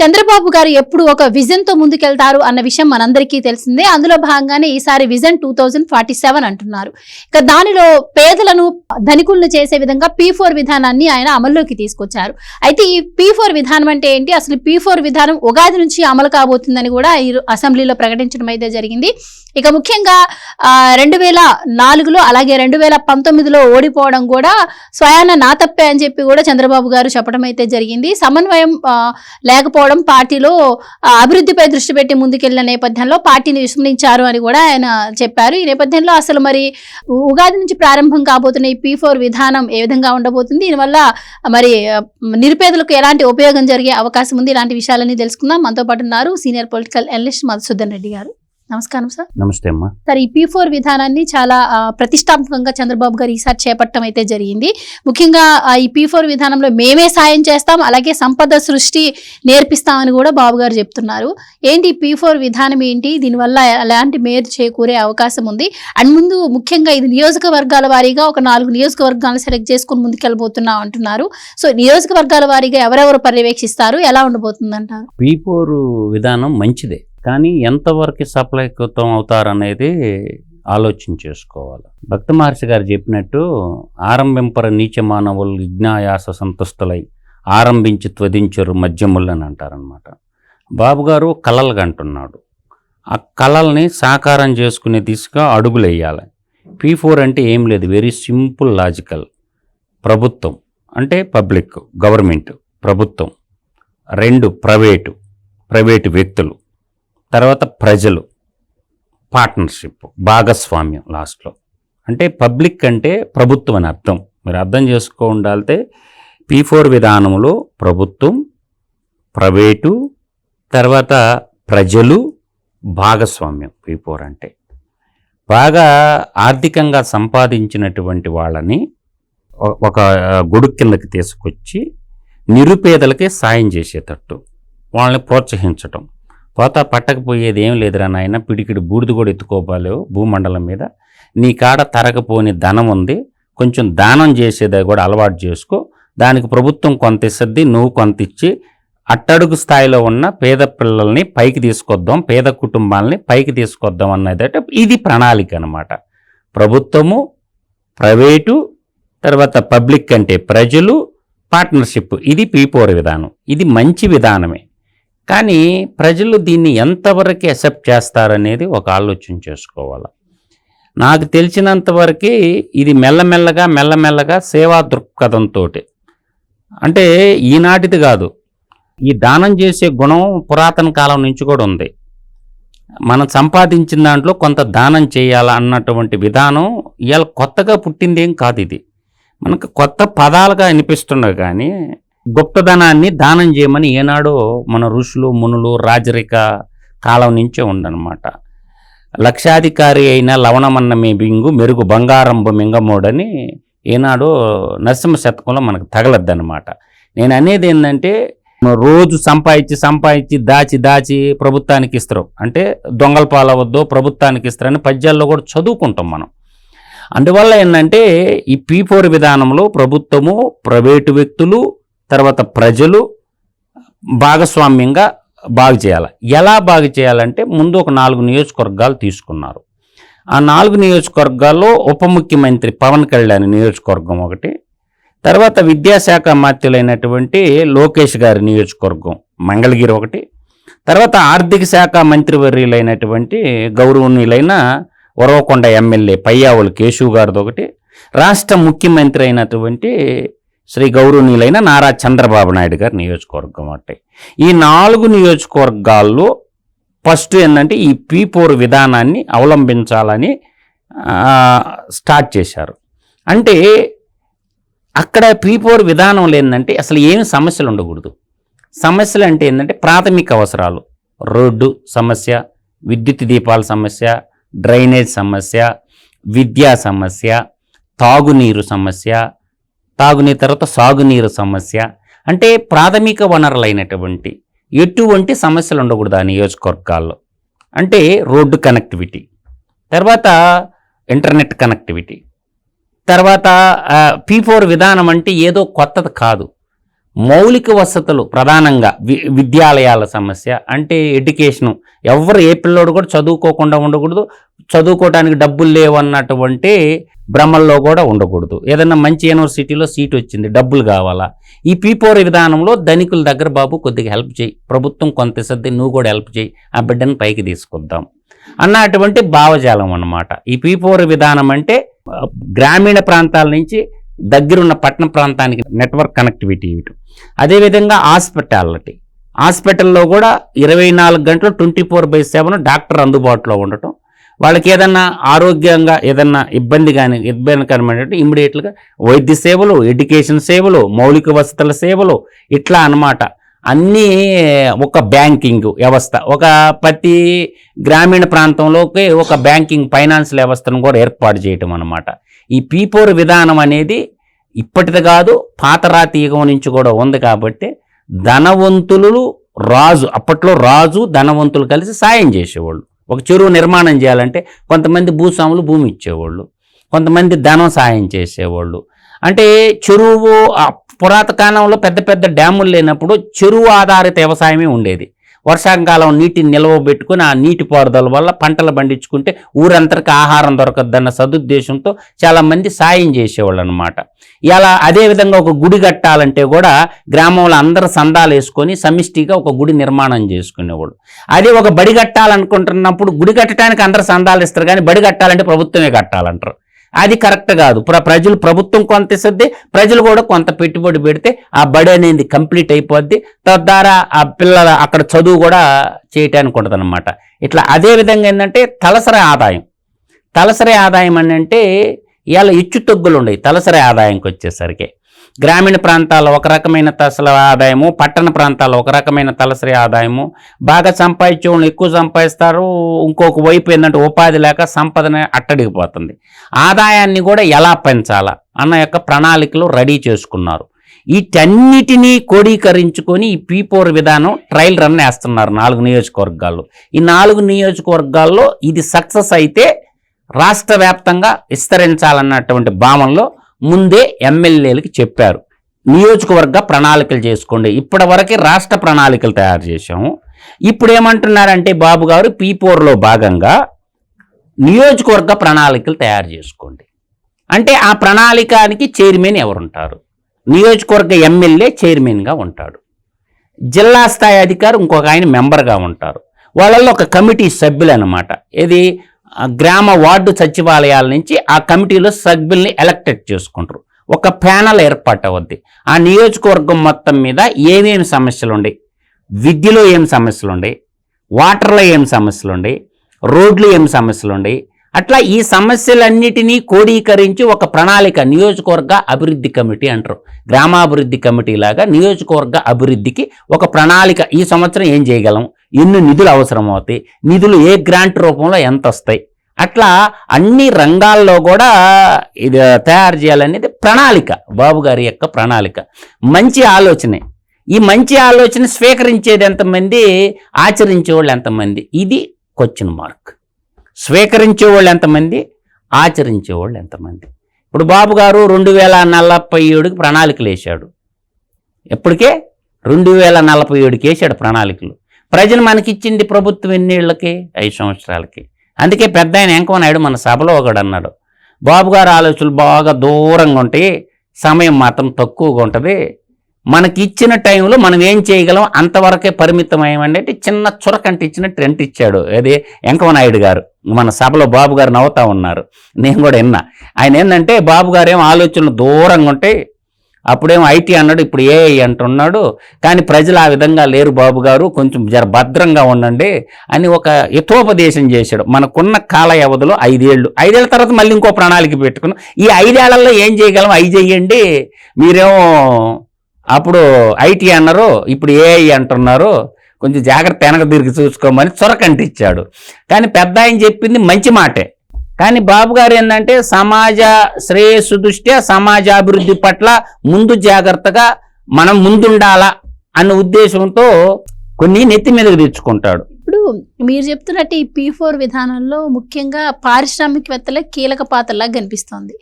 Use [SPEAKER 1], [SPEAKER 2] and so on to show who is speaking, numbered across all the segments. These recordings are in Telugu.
[SPEAKER 1] Chandrababu గారు ఎప్పుడు ఒక విజన్తో ముందుకెళ్తారు అన్న విషయం మనందరికీ తెలిసిందే. అందులో భాగంగానే ఈసారి vision two thousand forty seven అంటున్నారు. ఇక దానిలో పేదలను ధనికులను చేసే విధంగా పీ ఫోర్ విధానాన్ని ఆయన అమల్లోకి తీసుకొచ్చారు. అయితే ఈ పీ ఫోర్ విధానం అంటే ఏంటి? అసలు పీ ఫోర్ విధానం ఉగాది నుంచి అమలు కాబోతుందని కూడా ఈ అసెంబ్లీలో ప్రకటించడం అయితే జరిగింది. ఇక ముఖ్యంగా రెండు వేల నాలుగులో అలాగే రెండు వేల పంతొమ్మిదిలో ఓడిపోవడం కూడా స్వయాన నా తప్పే అని చెప్పి కూడా చంద్రబాబు గారు చెప్పడం అయితే జరిగింది. సమన్వయం లేకపోవడం లేకపోవడం పార్టీలో అభివృద్ధిపై దృష్టి పెట్టి ముందుకెళ్ళిన నేపథ్యంలో పార్టీని విస్మరించారు అని కూడా ఆయన చెప్పారు. ఈ నేపథ్యంలో అసలు మరి ఉగాది నుంచి ప్రారంభం కాబోతున్న ఈ పీ ఫోర్ విధానం ఏ విధంగా ఉండబోతుంది? దీనివల్ల మరి నిరుపేదలకు ఎలాంటి ఉపయోగం జరిగే అవకాశం ఉంది? ఇలాంటి విషయాలన్నీ తెలుసుకుందాం. మనతో పాటు ఉన్నారు senior political analyst Madhusudan Reddy గారు. నమస్కారం సార్
[SPEAKER 2] నమస్తే అమ్మా.
[SPEAKER 1] సార్ ఈ పీ ఫోర్ విధానాన్ని చాలా ప్రతిష్టాత్మకంగా చంద్రబాబు గారు ఈసారి చేపట్టడం అయితే జరిగింది. ముఖ్యంగా ఈ పీ ఫోర్ విధానంలో మేమే సాయం చేస్తాం అలాగే సంపద సృష్టి నేర్పిస్తామని కూడా బాబు గారు చెప్తున్నారు. ఏంటి పీ ఫోర్ విధానం ఏంటి? దీనివల్ల ఎలాంటి మేలు చేకూరే అవకాశం ఉంది. అండ్ ముందు ముఖ్యంగా ఇది నియోజకవర్గాల వారీగా ఒక నాలుగు నియోజకవర్గాలను సెలెక్ట్ చేసుకుని ముందుకెళ్ళబోతున్నాం అంటున్నారు. సో నియోజకవర్గాల వారీగా ఎవరెవరు పర్యవేక్షిస్తారు? ఎలా ఉండబోతుంది అంటారు
[SPEAKER 2] పీ ఫోర్ విధానం మంచిదే. కానీ ఎంతవరకు సఫలీకృతం అవుతారనేది ఆలోచన చేసుకోవాలి. భక్త మహర్షి గారు చెప్పినట్టు ఆరంభింపర నీచ మానవులు విజ్ఞాయాస సంతుష్టులై ఆరంభించి త్వదించరు మధ్యములు అని అంటారనమాట బాబుగారు కళలు అంటున్నాడు. ఆ కళల్ని సాకారం చేసుకునే దిశగా అడుగులు వేయాలి. పీ ఫోర్ అంటే ఏం లేదు. వెరీ సింపుల్ లాజికల్ ప్రభుత్వం. అంటే పబ్లిక్ గవర్నమెంట్ ప్రభుత్వం. రెండు ప్రైవేటు ప్రైవేటు వ్యక్తులు. తర్వాత ప్రజలు పార్ట్నర్షిప్ భాగస్వామ్యం లాస్ట్లో. అంటే పబ్లిక్ అంటే ప్రభుత్వం అని అర్థం. మీరు అర్థం చేసుకో ఉండాలితే పీ ఫోర్ విధానంలో ప్రభుత్వం ప్రైవేటు తర్వాత ప్రజలు భాగస్వామ్యం పీ ఫోర్ అంటే. బాగా ఆర్థికంగా సంపాదించినటువంటి వాళ్ళని ఒక గొడుగు కిందకి తీసుకొచ్చి నిరుపేదలకే సాయం చేసేటట్టు. వాళ్ళని ప్రోత్సహించటం. పోతా పట్టకపోయేది ఏం లేదురా నాయన పిడికిడి బూడిద కూడా ఎత్తుకోపాలేవు భూమండలం మీద. నీ కాడ తరగపోని ధనం ఉంది కొంచెం దానం చేసేది కూడా అలవాటు చేసుకో. దానికి ప్రభుత్వం కొంత ఇస్తుంది నువ్వు కొంత ఇచ్చి అట్టడుగు స్థాయిలో ఉన్న పేద పిల్లల్ని పైకి తీసుకొద్దాం పేద కుటుంబాలని పైకి తీసుకొద్దాం అన్నది అంటే ఇది ప్రణాళిక అనమాట ప్రభుత్వము ప్రైవేటు తర్వాత పబ్లిక్ అంటే ప్రజలు పార్ట్నర్షిప్ ఇది పీపోర్ విధానం. ఇది మంచి విధానమే. కానీ ప్రజలు దీన్ని ఎంతవరకు అక్సెప్ట్ చేస్తారనేది ఒక ఆలోచన చేసుకోవాలి. నాకు తెలిసినంతవరకు ఇది మెల్లమెల్లగా మెల్లమెల్లగా సేవా దృక్పథంతో అంటే ఈనాటిది కాదు. ఈ దానం చేసే గుణం పురాతన కాలం నుంచి కూడా ఉంది. మనం సంపాదించిన దాంట్లో కొంత దానం చేయాలా అన్నటువంటి విధానం ఇవాళ కొత్తగా పుట్టిందేం కాదు ఇది. మనకు కొత్త పదాలుగా అనిపిస్తున్నాయి కానీ గుప్తధనాన్ని దానం చేయమని ఏనాడో మన ఋషులు మునులు రాజరిక కాలం నుంచే ఉందన్నమాట. లక్షాధికారి అయిన లవణమన్న మీ బింగు మెరుగు బంగారంబు మింగమోడని ఏనాడో నరసింహ శతకంలో మనకు తగలద్దనమాట నేను అనేది ఏంటంటే రోజు సంపాదించి సంపాదించి దాచి దాచి ప్రభుత్వానికి ఇస్తారు. అంటే దొంగల పాలవద్దు ప్రభుత్వానికి ఇస్తారని పద్యాల్లో కూడా చదువుకుంటాం మనం. అందువల్ల ఏంటంటే ఈ పీ ఫోర్ విధానంలో ప్రభుత్వము ప్రైవేటు వ్యక్తులు తర్వాత ప్రజలు భాగస్వామ్యంగా బాగు చేయాలి. ఎలా బాగు చేయాలంటే ముందు ఒక నాలుగు నియోజకవర్గాలు తీసుకున్నారు. ఆ నాలుగు నియోజకవర్గాల్లో ఉప ముఖ్యమంత్రి పవన్ కళ్యాణ్ నియోజకవర్గం ఒకటి తర్వాత విద్యాశాఖ మంత్రులైనటువంటి లోకేష్ గారి నియోజకవర్గం మంగళగిరి ఒకటి తర్వాత ఆర్థిక శాఖ మంత్రివర్యులైనటువంటి గౌరవనీయులైన వరవకొండ ఎమ్మెల్యే పయ్యావులు కేశవ్ గారిది ఒకటి రాష్ట్ర ముఖ్యమంత్రి అయినటువంటి శ్రీ గౌరవనీయులైన నారా చంద్రబాబు నాయుడు గారి నియోజకవర్గం అంటే. ఈ నాలుగు నియోజకవర్గాల్లో ఫస్ట్ ఏంటంటే ఈ పీపోర్ విధానాన్ని అవలంబించాలని స్టార్ట్ చేశారు. అంటే అక్కడ పీపోర్ విధానంలో ఏంటంటే అసలు ఏమి సమస్యలు ఉండకూడదు. సమస్యలు అంటే ఏంటంటే ప్రాథమిక అవసరాలు. రోడ్డు సమస్య విద్యుత్ దీపాల సమస్య డ్రైనేజ్ సమస్య విద్యా సమస్య తాగునీరు సమస్య తాగునీరు తర్వాత సాగునీరు సమస్య. అంటే ప్రాథమిక వనరులైనటువంటి ఎటువంటి సమస్యలు ఉండకూడదు ఆ నియోజకవర్గాల్లో? అంటే రోడ్డు కనెక్టివిటీ. తర్వాత ఇంటర్నెట్ కనెక్టివిటీ. తర్వాత పీ ఫోర్ విధానం అంటే ఏదో కొత్తది కాదు. మౌలిక వసతులు ప్రధానంగా వి విద్యాలయాల సమస్య. అంటే ఎడ్యుకేషను ఎవరు ఏ పిల్లోడు కూడా చదువుకోకుండా ఉండకూడదు. చదువుకోవడానికి డబ్బులు లేవు అన్నటువంటి భ్రమల్లో కూడా ఉండకూడదు. ఏదన్నా మంచి యూనివర్సిటీలో సీట్ వచ్చింది డబ్బులు కావాలా? ఈ పీపోర్ విధానంలో ధనికుల దగ్గర బాబు కొద్దిగా హెల్ప్ చేయి. ప్రభుత్వం కొంత సర్ది నువ్వు కూడా హెల్ప్ చేయి. ఆ బిడ్డను పైకి తీసుకొద్దాం. అన్నటువంటి భావజాలం అన్నమాట. ఈ పీపోర్ విధానం అంటే గ్రామీణ ప్రాంతాల నుంచి దగ్గరున్న పట్టణ ప్రాంతానికి నెట్వర్క్ కనెక్టివిటీ ఇవ్వటం అదేవిధంగా హాస్పిటాలిటీ. హాస్పిటల్లో కూడా ఇరవై నాలుగు గంటలు twenty four by seven doctor అందుబాటులో ఉండటం వాళ్ళకి ఏదన్నా ఆరోగ్యంగా ఏదన్నా ఇబ్బంది కానీ ఇబ్బందికరమైనట్టు ఇమ్మీడియట్గా వైద్య సేవలు ఎడ్యుకేషన్ సేవలు మౌలిక వసతుల సేవలు ఇట్లా అన్నమాట. అన్నీ ఒక బ్యాంకింగ్ వ్యవస్థ. ఒక ప్రతి గ్రామీణ ప్రాంతంలోకి ఒక బ్యాంకింగ్ ఫైనాన్స్ వ్యవస్థను కూడా ఏర్పాటు చేయటం అనమాట ఈ పీపోర్ విధానం అనేది ఇప్పటిది కాదు పాతరాతి యుగం నుంచి కూడా ఉంది కాబట్టి ధనవంతులు రాజు అప్పట్లో రాజు ధనవంతులు కలిసి సాయం చేసేవాళ్ళు. ఒక చెరువు నిర్మాణం చేయాలంటే కొంతమంది భూస్వాములు భూమి ఇచ్చేవాళ్ళు కొంతమంది ధనం సాయం చేసేవాళ్ళు. అంటే చెరువు పురాతకాలంలో పెద్ద పెద్ద డ్యాములు లేనప్పుడు చెరువు ఆధారిత వ్యవసాయమే ఉండేది. వర్షాకాలం నీటిని నిల్వ పెట్టుకుని ఆ నీటి పారుదల వల్ల పంటలు పండించుకుంటే ఊరంతరికి ఆహారం దొరకద్దన్న సదుద్దేశంతో చాలామంది సాయం చేసేవాళ్ళు అనమాట ఇలా అదేవిధంగా ఒక గుడి కట్టాలంటే కూడా గ్రామంలో అందరు సందాలు వేసుకొని సమిష్టిగా ఒక గుడి నిర్మాణం చేసుకునేవాళ్ళు. అదే ఒక బడి కట్టాలనుకుంటున్నప్పుడు గుడి కట్టడానికి అందరు సందాలు ఇస్తారు కానీ బడి కట్టాలంటే ప్రభుత్వమే కట్టాలంటారు. అది కరెక్ట్ కాదు. ప్ర ప్రజలు ప్రభుత్వం కొంత ఇస్తుంది ప్రజలు కూడా కొంత పెట్టుబడి పెడితే ఆ బడి అనేది కంప్లీట్ అయిపోద్ది. తద్వారా ఆ పిల్లల అక్కడ చదువు కూడా చేయటానికి ఉండదు అనమాట ఇట్లా అదే విధంగా ఏంటంటే తలసరి ఆదాయం. తలసరి ఆదాయం అని అంటే ఇవాళ ఇచ్చు తగ్గులు ఉన్నాయి తలసరి ఆదాయంకి వచ్చేసరికి. గ్రామీణ ప్రాంతాల్లో ఒక రకమైన తలసరి ఆదాయము పట్టణ ప్రాంతాల్లో ఒక రకమైన తలసరి ఆదాయము. బాగా సంపాదించే వాళ్ళు ఎక్కువ సంపాదిస్తారు. ఇంకొక వైపు ఏంటంటే ఉపాధి లేక సంపదన అట్టడిగిపోతుంది. ఆదాయాన్ని కూడా ఎలా పెంచాలా అన్న యొక్క ప్రణాళికలు రెడీ చేసుకున్నారు. వీటన్నిటినీ కోడీకరించుకొని ఈ పీపోర్ విధానం ట్రయల్ రన్ వేస్తున్నారు నాలుగు నియోజకవర్గాల్లో. ఈ నాలుగు నియోజకవర్గాల్లో ఇది సక్సెస్ అయితే రాష్ట్ర వ్యాప్తంగా విస్తరించాలన్నటువంటి భావనలో ముందే ఎమ్మెల్యేలకి చెప్పారు. నియోజకవర్గ ప్రణాళికలు చేసుకోండి. ఇప్పటి వరకే రాష్ట్ర ప్రణాళికలు తయారు చేశాము. ఇప్పుడు ఏమంటున్నారంటే బాబు గారు పీపోర్లో భాగంగా నియోజకవర్గ ప్రణాళికలు తయారు చేసుకోండి. అంటే ఆ ప్రణాళికానికి చైర్మన్ ఎవరుంటారు? నియోజకవర్గ ఎమ్మెల్యే చైర్మన్గా ఉంటాడు. జిల్లా స్థాయి అధికారి ఇంకొక ఆయన మెంబర్గా ఉంటారు. వాళ్ళల్లో ఒక కమిటీ సభ్యులు అనమాట ఇది గ్రామ వార్డు సచివాలయాల నుంచి ఆ కమిటీలో సభ్యుల్ని ఎలక్టెడ్ చేసుకుంటారు. ఒక ప్యానల్ ఏర్పాటు అవుద్ది ఆ నియోజకవర్గం మొత్తం మీద ఏమేమి సమస్యలు ఉన్నాయి విద్యలో ఏం సమస్యలు ఉన్నాయి వాటర్లో ఏం సమస్యలు ఉన్నాయి రోడ్లు ఏం సమస్యలు ఉన్నాయి అట్లా ఈ సమస్యలన్నిటినీ కోడీకరించి ఒక ప్రణాళిక నియోజకవర్గ అభివృద్ధి కమిటీ అంటారు. గ్రామాభివృద్ధి కమిటీ లాగా నియోజకవర్గ అభివృద్ధికి ఒక ప్రణాళిక. ఈ సంవత్సరం ఏం చేయగలం? ఎన్ని నిధులు అవసరం అవుతాయి నిధులు ఏ గ్రాంట్ రూపంలో ఎంత వస్తాయి అట్లా అన్ని రంగాల్లో కూడా ఇది తయారు చేయాలనేది ప్రణాళిక. బాబు గారి యొక్క ప్రణాళిక. మంచి ఆలోచనే. ఈ మంచి ఆలోచన స్వీకరించేది ఎంతమంది? ఆచరించేవాళ్ళు ఎంతమంది? ఇది క్వశ్చన్ మార్క్ స్వీకరించే వాళ్ళు ఎంతమంది? ఆచరించేవాళ్ళు ఎంతమంది? ఇప్పుడు బాబు గారు రెండు వేల నలభై ఏడుకి ప్రణాళికలు వేశాడు. ఎప్పటికే? రెండు వేల నలభై ఏడుకి వేశాడు ప్రణాళికలు. ప్రజలు మనకిచ్చింది ప్రభుత్వం ఎన్నేళ్ళకి? ఐదు సంవత్సరాలకి. అందుకే పెద్ద ఆయన వెంకమనాయుడు మన సభలో ఒకడు అన్నాడు. బాబు గారు ఆలోచనలు బాగా దూరంగా ఉంటాయి సమయం మాత్రం తక్కువగా ఉంటుంది మనకి ఇచ్చిన టైంలో మనం ఏం చేయగలం? అంతవరకే పరిమితం అంటే చిన్న చురకంట ఇచ్చిన ట్రెంట్ ఇచ్చాడు. అదే వెంకవనాయుడు గారు. మన సభలో బాబు గారు నవ్వుతా ఉన్నారు. నేను కూడా విన్నా. ఆయన ఏంటంటే బాబు గారు ఏం ఆలోచనలు దూరంగా ఉంటాయి. అప్పుడేమో ఐటీ అన్నాడు ఇప్పుడు ఏఐ అంటున్నాడు. కానీ ప్రజలు ఆ విధంగా లేరు బాబు గారు. కొంచెం జర భద్రంగా ఉండండి అని ఒక యథోపదేశం చేశాడు. మనకున్న కాల వ్యవధిలో ఐదేళ్ళు. ఐదేళ్ళ తర్వాత మళ్ళీ ఇంకో ప్రణాళిక పెట్టుకున్నాం. ఈ ఐదేళ్ళలో ఏం చేయగలం? అవి చెయ్యండి మీరేమో అప్పుడు ఐటీ అన్నారు ఇప్పుడు ఏఐ అంటున్నారు కొంచెం జాగ్రత్త వెనక తిరిగి చూసుకోమని చొరకంటిచ్చాడు కానీ పెద్ద ఆయన చెప్పింది మంచి మాటే. కానీ బాబు గారు ఏంటంటే సమాజ శ్రేయస్సు దృష్ట్యా సమాజాభివృద్ధి పట్ల ముందు జాగ్రత్తగా మనం ముందుండాలా అన్న ఉద్దేశంతో కొన్ని నెత్తి మీదకి తెచ్చుకుంటాడు.
[SPEAKER 1] ఇప్పుడు మీరు చెప్తున్నట్టు ఈ పీ ఫోర్ విధానంలో ముఖ్యంగా పారిశ్రామికవేత్తలే కీలక పాత్రలా కనిపిస్తోంది.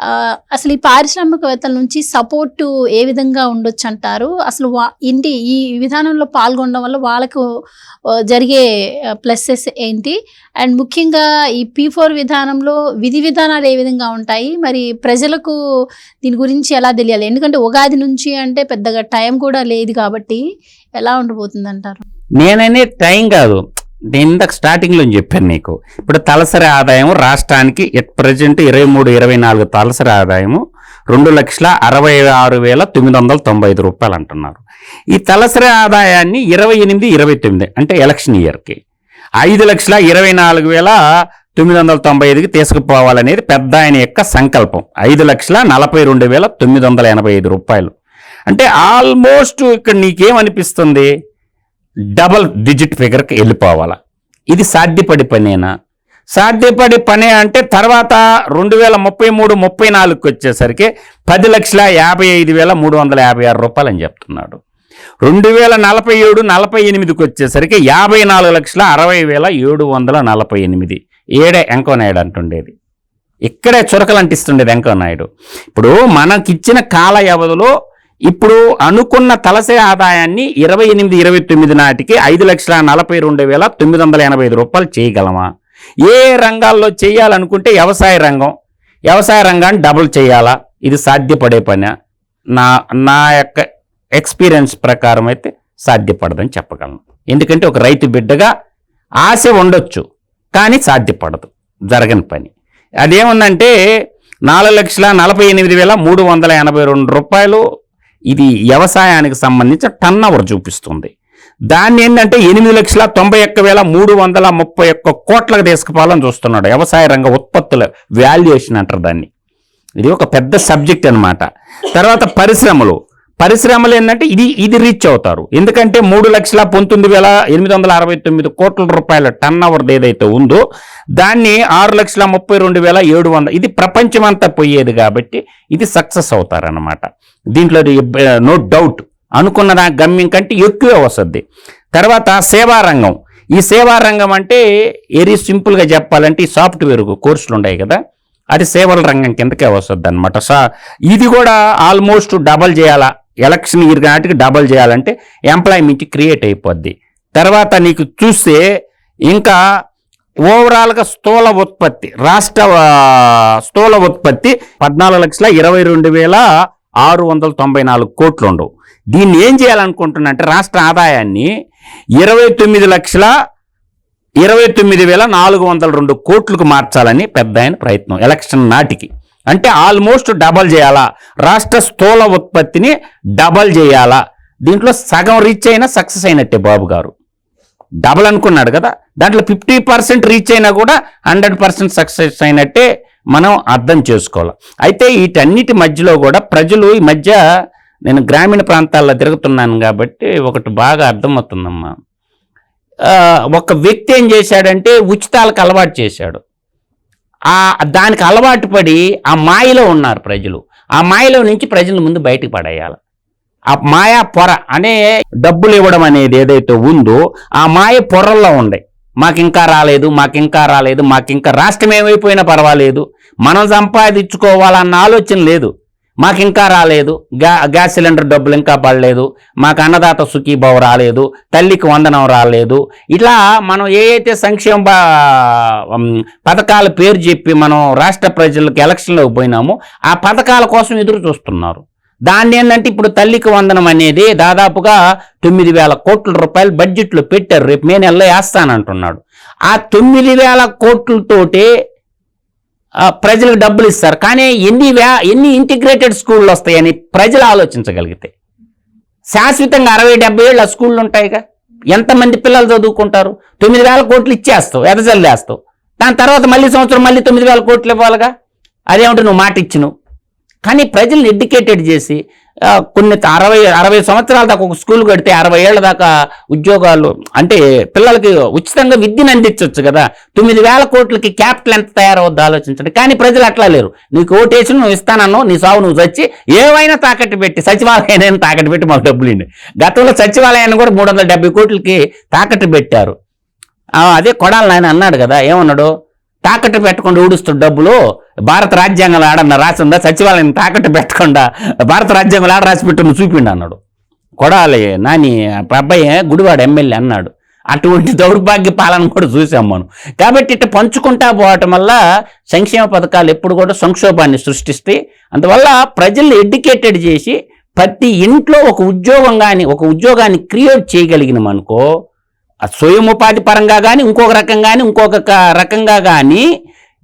[SPEAKER 1] ఆ, అసలు ఈ పారిశ్రామికవేత్తల నుంచి సపోర్టు ఏ విధంగా ఉండొచ్చు అంటారు అసలు వా ఇంటి ఈ విధానంలో పాల్గొనడం వల్ల వాళ్ళకు జరిగే ప్లస్సెస్ ఏంటి? అండ్ ముఖ్యంగా ఈ పీ ఫోర్ విధానంలో విధి విధానాలు ఏ విధంగా ఉంటాయి? మరి ప్రజలకు దీని గురించి ఎలా తెలియాలి? ఎందుకంటే ఉగాది నుంచి అంటే పెద్దగా టైం కూడా లేదు కాబట్టి ఎలా ఉండబోతుంది అంటారు
[SPEAKER 2] నేననే టైం కాదు. నేను ఇందాక స్టార్టింగ్లో చెప్పాను నీకు. ఇప్పుడు తలసరి ఆదాయం రాష్ట్రానికి ఎట్ ప్రజెంట్ ఇరవై మూడు ఇరవై నాలుగు తలసరి ఆదాయము రెండు లక్షల అరవై ఆరు వేల తొమ్మిది వందల తొంభై ఐదు రూపాయలు అంటున్నారు. ఈ తలసరి ఆదాయాన్ని ఇరవై ఎనిమిది ఇరవై తొమ్మిది అంటే ఎలక్షన్ ఇయర్కి ఐదు లక్షల ఇరవై నాలుగు వేల తొమ్మిది వందల తొంభై ఐదుకి తీసుకుపోవాలనేది పెద్ద ఆయన యొక్క సంకల్పం. ఐదు లక్షల నలభై రెండు వేల తొమ్మిది వందల ఎనభై ఐదు రూపాయలు. అంటే ఆల్మోస్ట్ ఇక్కడ నీకేమనిపిస్తుంది? డబల్ డిజిట్ ఫిగర్కి వెళ్ళిపోవాలా. ఇది సాధ్యపడి పనేనా? సాధ్యపడి పనే అంటే తర్వాత రెండు వేల ముప్పై మూడు ముప్పై నాలుగుకి వచ్చేసరికి పది లక్షల యాభై ఐదు వేల మూడు వందల యాభై ఆరు రూపాయలు అని చెప్తున్నాడు. రెండు వేల నలభై ఏడు నలభై ఎనిమిదికి వచ్చేసరికి యాభై నాలుగు లక్షల అరవై వేల ఏడు వందల నలభై ఎనిమిది. ఏడే ఎంకోనాయుడు అంటుండేది. ఇక్కడే చురకలు అంటిస్తుండేది వెంకనాయుడు ఇప్పుడు మనకిచ్చిన కాల వ్యవధిలో ఇప్పుడు అనుకున్న తలసరి ఆదాయాన్ని ఇరవై ఎనిమిది ఇరవై తొమ్మిది నాటికి ఐదు లక్షల నలభై రెండు వేల తొమ్మిది వందల ఎనభై ఐదు రూపాయలు చేయగలమా? ఏ రంగాల్లో చేయాలనుకుంటే వ్యవసాయ రంగం వ్యవసాయ రంగాన్ని డబుల్ చేయాలా? ఇది సాధ్యపడే పని. నా నా యొక్క ఎక్స్పీరియన్స్ ప్రకారం అయితే సాధ్యపడదని చెప్పగలను. ఎందుకంటే ఒక రైతు బిడ్డగా ఆశ ఉండొచ్చు కానీ సాధ్యపడదు జరగని పని. అదేముందంటే నాలుగు లక్షల నలభై ఎనిమిది వేల మూడు వందల ఎనభై రెండు రూపాయలు ఇది వ్యవసాయానికి సంబంధించి టన్ అవర్ చూపిస్తుంది. దాన్ని ఏంటంటే ఎనిమిది లక్షల తొంభై ఒక్క వేల మూడు వందల ముప్పై ఒక్క కోట్లకు తీసుకుపోవాలని చూస్తున్నాడు. వ్యవసాయ రంగ ఉత్పత్తుల వాల్యుయేషన్ అంటారు దాన్ని. ఇది ఒక పెద్ద సబ్జెక్ట్ అన్నమాట. తర్వాత పరిశ్రమలు. పరిశ్రమలు ఏంటంటే ఇది ఇది రీచ్ అవుతారు. ఎందుకంటే మూడు లక్షల పంతొమ్మిది వేల ఎనిమిది వందల అరవై తొమ్మిది కోట్ల రూపాయల టన్ అవర్ది ఏదైతే ఉందో దాన్ని ఆరు లక్షల ముప్పై రెండు వేల ఏడు వందల ఇది ప్రపంచమంతా పోయేది కాబట్టి ఇది సక్సెస్ అవుతారన్నమాట. దీంట్లో నో డౌట్ అనుకున్న దా గమ్యం కంటే ఎక్కువే వస్తుంది. తర్వాత సేవా రంగం. ఈ సేవా రంగం అంటే వెరీ సింపుల్గా చెప్పాలంటే ఈ సాఫ్ట్వేర్ కోర్సులు ఉన్నాయి కదా అది సేవల రంగం కిందకే వస్తుంది అనమాట సా ఇది కూడా ఆల్మోస్ట్ డబల్ చేయాలా? ఎలక్షన్ ఇయర్ నాటికి డబల్ చేయాలంటే ఎంప్లాయ్మెంట్ క్రియేట్ అయిపోద్ది. తర్వాత నీకు చూస్తే ఇంకా ఓవరాల్గా స్థూల ఉత్పత్తి రాష్ట్ర స్థూల ఉత్పత్తి పద్నాలుగు లక్షల ఇరవై రెండు వేల ఆరు వందల తొంభై నాలుగు కోట్లు ఉండవు. దీన్ని ఏం చేయాలనుకుంటున్నంటే రాష్ట్ర ఆదాయాన్ని ఇరవై తొమ్మిది లక్షల ఇరవై తొమ్మిది వేల నాలుగు వందల రెండు కోట్లకు మార్చాలని పెద్ద ఆయన ప్రయత్నం ఎలక్షన్ నాటికి. అంటే ఆల్మోస్ట్ డబల్ చేయాలా? రాష్ట్ర స్థూల ఉత్పత్తిని డబల్ చేయాలా? దీంట్లో సగం రీచ్ అయినా సక్సెస్ అయినట్టే బాబు గారు. డబల్ అనుకున్నాడు కదా? దాంట్లో ఫిఫ్టీ పర్సెంట్ రీచ్ అయినా కూడా హండ్రెడ్ పర్సెంట్ సక్సెస్ అయినట్టే మనం అర్థం చేసుకోవాలి. అయితే వీటన్నిటి మధ్యలో కూడా ప్రజలు ఈ మధ్య నేను గ్రామీణ ప్రాంతాల్లో తిరుగుతున్నాను కాబట్టి ఒకటి బాగా అర్థమవుతుందమ్మా. ఒక వ్యక్తి ఏం చేశాడంటే ఉచితాలకు అలవాటు చేశాడు. ఆ దానికి అలవాటు పడి ఆ మాయలో ఉన్నారు ప్రజలు. ఆ మాయలో నుంచి ప్రజల ముందు బయటకు పడేయాలి. ఆ మాయా పొర అనే డబ్బులు ఇవ్వడం అనేది ఏదైతే ఉందో ఆ మాయ పొరల్లో ఉండే మాకు ఇంకా రాలేదు మాకు ఇంకా రాలేదు మాకు ఇంకా రాష్ట్రం ఏమైపోయినా పర్వాలేదు. మనం సంపాదించుకోవాలన్న ఆలోచన లేదు. మాకు ఇంకా రాలేదు. గ్యా గ్యాస్ సిలిండర్ డబ్బులు ఇంకా పడలేదు. మాకు అన్నదాత సుఖీభావ రాలేదు. తల్లికి వందనం రాలేదు. ఇట్లా మనం ఏ అయితే సంక్షేమ పథకాల పేరు చెప్పి మనం రాష్ట్ర ప్రజలకు ఎలక్షన్లోకి పోయినామో ఆ పథకాల కోసం ఎదురు చూస్తున్నారు. దాన్ని ఏంటంటే ఇప్పుడు తల్లికి వందనం అనేది దాదాపుగా తొమ్మిది వేల కోట్ల రూపాయలు బడ్జెట్లో పెట్టారు. రేపు మే నెలలో వేస్తానంటున్నాడు. ఆ తొమ్మిది వేల కోట్లతోటే ప్రజలకు డబ్బులు ఇస్తారు. కానీ ఎన్ని వ్యా ఎన్ని ఇంటిగ్రేటెడ్ స్కూళ్ళు వస్తాయని ప్రజలు ఆలోచించగలిగితే. శాశ్వతంగా అరవై డెబ్బై ఏళ్ళు ఆ స్కూళ్ళు ఉంటాయిగా. ఎంతమంది పిల్లలు చదువుకుంటారు? తొమ్మిది వేల కోట్లు ఇచ్చేస్తావు ఎదజల్లేస్తావు దాని తర్వాత మళ్ళీ సంవత్సరం మళ్ళీ తొమ్మిది వేల కోట్లు ఇవ్వాలిగా? అదేమిటి నువ్వు మాట ఇచ్చినావు? కానీ ప్రజల్ని ఎడ్యుకేటెడ్ చేసి కొన్ని అరవై అరవై సంవత్సరాల దాకా ఒక స్కూల్ కడితే అరవై ఏళ్ళ దాకా ఉద్యోగాలు అంటే పిల్లలకి ఉచితంగా విద్యను అందించవచ్చు కదా. తొమ్మిది వేల కోట్లకి క్యాపిటల్ ఎంత తయారవద్దు ఆలోచించండి. కానీ ప్రజలు అట్లా లేరు. నీకు ఓటేసి నువ్వు ఇస్తానన్నావు నీ సావు నువ్వు చచ్చి ఏవైనా తాకట్టు పెట్టి సచివాలయాన్ని తాకట్టు పెట్టి మాకు డబ్బులు ఇండి గతంలో సచివాలయాన్ని కూడా మూడు వందల డెబ్బై కోట్లకి తాకట్టు పెట్టారు. అదే కొడాలి నాయన అన్నాడు కదా ఏమన్నాడు? తాకట్టు పెట్టకుండా ఊడుస్తున్న డబ్బులు భారత రాజ్యాంగంలో ఆడన్న రాసిందా? సచివాలయం తాకట్టు పెట్టకుండా భారత రాజ్యాంగంలో ఆడ రాసి పెట్టు చూపిండు అన్నాడు. కొడాలి నాని ఆ అబ్బాయి ఎమ్మెల్యే అన్నాడు. అటువంటి దౌర్భాగ్య పాలన కూడా చూసాం మనం. కాబట్టి ఇట్లా పంచుకుంటా పోవటం వల్ల సంక్షేమ పథకాలు ఎప్పుడు కూడా సంక్షోభాన్ని సృష్టిస్తాయి. అందువల్ల ప్రజల్ని ఎడ్యుకేటెడ్ చేసి ప్రతి ఇంట్లో ఒక ఉద్యోగం కానీ ఒక ఉద్యోగాన్ని క్రియేట్ చేయగలిగినాం అనుకో స్వయం ఉపాధి పరంగా కానీ ఇంకొక రకం కానీ ఇంకొక రకంగా కానీ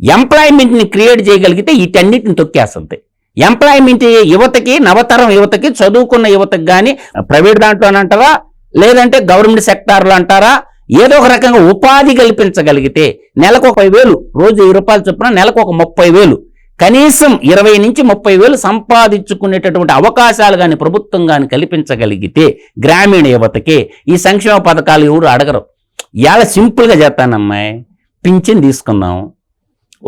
[SPEAKER 2] ఎంప్లాయ్మెంట్ని క్రియేట్ చేయగలిగితే వీటన్నిటిని తొక్కేస్తుంది. ఎంప్లాయ్మెంట్ యువతకి నవతరం యువతకి చదువుకున్న యువతకి కానీ ప్రైవేట్ దాంట్లోనంటారా లేదంటే గవర్నమెంట్ సెక్టార్లో అంటారా? ఏదో ఒక రకంగా ఉపాధి కల్పించగలిగితే నెలకు ఒక వేలు రోజు వెయ్యి రూపాయలు చొప్పున నెలకు ఒక ముప్పై వేలు. కనీసం ఇరవై నుంచి ముప్పై వేలు సంపాదించుకునేటటువంటి అవకాశాలు కానీ ప్రభుత్వం కానీ కల్పించగలిగితే గ్రామీణ యువతకి ఈ సంక్షేమ పథకాలు ఎవరు అడగరు. ఇవాళ సింపుల్గా చేస్తానమ్మాయి పింఛన్ తీసుకుందాం.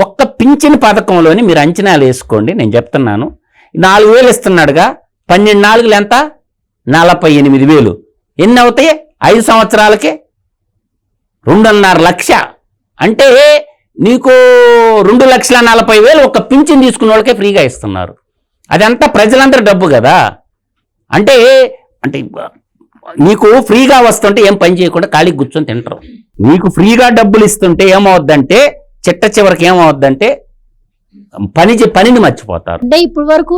[SPEAKER 2] ఒక్క పింఛన్ పథకంలోని మీరు అంచనాలు వేసుకోండి నేను చెప్తున్నాను. నాలుగు వేలు ఇస్తున్నాడుగా పన్నెండు నాలుగులు ఎంత? నలభై ఎనిమిది వేలు. ఎన్ని అవుతాయి? ఐదు సంవత్సరాలకి? రెండున్నర లక్ష. అంటే నీకు రెండు లక్షల నలభై వేలు ఒక పింఛన్ తీసుకున్న వాళ్ళకే ఫ్రీగా ఇస్తున్నారు. అదంతా ప్రజలందరి డబ్బు కదా. అంటే అంటే నీకు ఫ్రీగా వస్తుంటే ఏం పని చేయకుండా ఖాళీ కూర్చొని తింటారు. నీకు ఫ్రీగా డబ్బులు ఇస్తుంటే ఏమవుద్దంటే చిట్ట చివరికి ఏమవుద్దంటే పని పనిని మర్చిపోతారు.
[SPEAKER 1] అంటే ఇప్పటి వరకు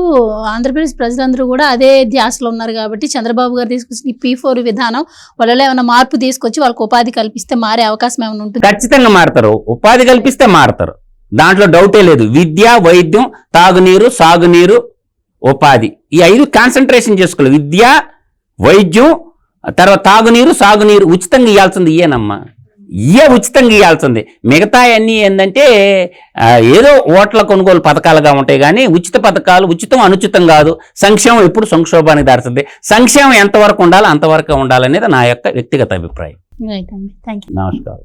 [SPEAKER 1] ఆంధ్రప్రదేశ్ ప్రజలందరూ కూడా అదే ధ్యాసలో ఉన్నారు కాబట్టి చంద్రబాబు గారు తీసుకొచ్చిన పీ ఫోర్ విధానం వాళ్ళలో ఏమైనా మార్పు తీసుకొచ్చి వాళ్ళకి ఉపాధి కల్పిస్తే మారే అవకాశం ఏమైనా ఉంటుంది?
[SPEAKER 2] ఖచ్చితంగా మారతారు. ఉపాధి కల్పిస్తే మారతారు. దాంట్లో డౌటే లేదు. విద్య వైద్యం తాగునీరు సాగునీరు ఉపాధి. ఈ ఐదు కాన్సన్ట్రేషన్ చేసుకోవాలి. విద్య వైద్యం తర్వాత తాగునీరు సాగునీరు ఉచితంగా ఇవ్వాల్సింది ఇయేనమ్మా ఇయే ఉచితంగా ఇవ్వాల్సింది మిగతా అన్నీ ఏంటంటే ఏదో ఓట్ల కొనుగోలు పథకాలుగా ఉంటాయి కానీ ఉచిత పథకాలు ఉచితం అనుచితం కాదు. సంక్షేమం ఎప్పుడు సంక్షోభానికి దారుతుంది సంక్షేమం ఎంతవరకు ఉండాలో అంతవరకు ఉండాలనేది నా యొక్క వ్యక్తిగత అభిప్రాయం. నమస్కారం.